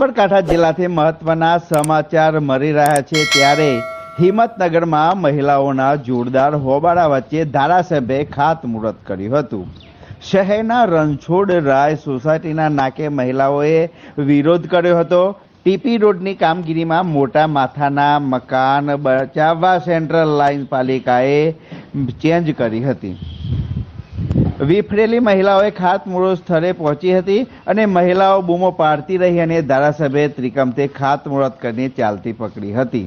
સાબરકાંઠા જિલ્લાથી મહત્વના સમાચાર મળી રહ્યા છે ત્યારે હિંમતનગરમાં મહિલાઓના જોરદાર હોબાળા વચ્ચે ધારાસભ્યે ખાતમુહૂર્ત કર્યું હતું. શહેરના રણછોડ રાય સોસાયટીના નાકે મહિલાઓએ વિરોધ કર્યો હતો. ટીપી રોડની કામગીરીમાં મોટા માથાના મકાન બચાવવા સેન્ટ્રલ લાઇન પાલિકાએ ચેન્જ કરી હતી. વિફરેલી મહિલાઓએ ખાતમુહૂર્ત સ્થળે પહોંચી હતી અને મહિલાઓ બૂમો પાડતી રહી અને ધારાસભ્ય ત્રિકમતે ખાતમુહૂર્ત કરીને ચાલતી પકડી હતી.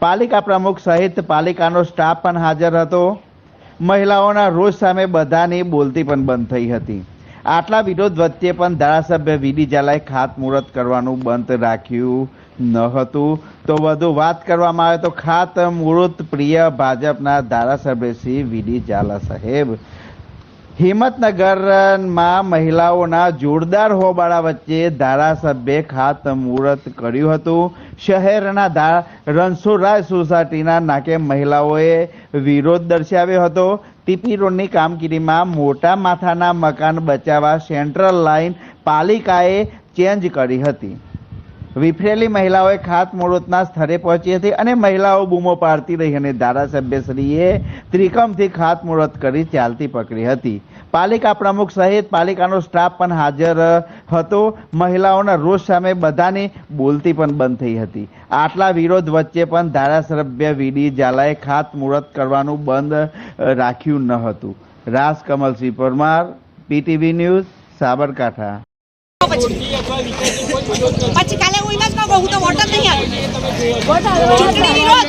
પાલિકા પ્રમુખ સહિત પાલિકાનો સ્ટાફ પણ હાજર હતો. મહિલાઓના રોજ સામે બધાની બોલતી પણ બંધ થઈ હતી. આટલા વિરોધ વચ્ચે પણ ધારાસભ્ય વીડી ઝાલાએ ખાતમુહૂર્ત કરવાનું બંધ રાખ્યું ન હતું. તો વધુ વાત કરવામાં આવે તો ખાતમુહૂર્ત પ્રિય ભાજપના ધારાસભ્ય શ્રી વીડી ઝાલા સાહેબ. હિંમતનગરમાં મહિલાઓના જોરદાર હોબાળા વચ્ચે ધારાસભ્યે ખાતમુહૂર્ત કર્યું હતું. શહેરના રણછોડરાય સોસાયટીના નાકે મહિલાઓએ વિરોધ દર્શાવ્યો હતો. ટીપી રોડની કામગીરીમાં મોટા માથાના મકાન બચાવવા સેન્ટ્રલ લાઇન પાલિકાએ ચેન્જ કરી હતી. વિફરેલી મહિલાઓએ ખાતમુહૂર્તના સ્થળે પહોંચી હતી અને મહિલાઓ બૂમો પાડતી રહી અને ધારાસભ્યશ્રીએ ત્રિકમથી ખાતમુહૂર્ત કરી ચાલતી પકડી હતી. પાલિકા પ્રમુખ સહિત પાલિકાનો સ્ટાફ પણ હાજર હતો. મહિલાઓના રોષ સામે બધાની બોલતી પણ બંધ થઈ હતી. આટલા વિરોધ વચ્ચે પણ ધારાસભ્ય વીડી ઝાલાએ ખાતમુહૂર્ત કરવાનું બંધ રાખ્યું ન હતું. Ras Kamalsinh Parmar PTV news Sabarkantha. પછી કાલે હું એમ માં કહું હું તો વોટર નહીં આપું ચૂંટણી વિરોધ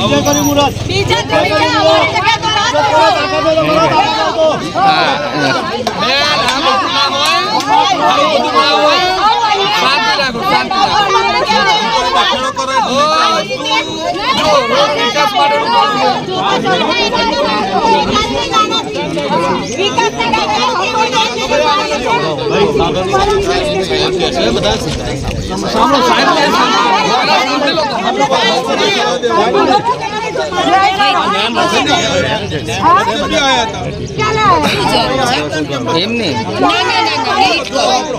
વર્ષથી કરી છે. બીજા બીજા અમારી જગ્યા તો વાત કરો. બધું ના હોય. એમને ના ના ના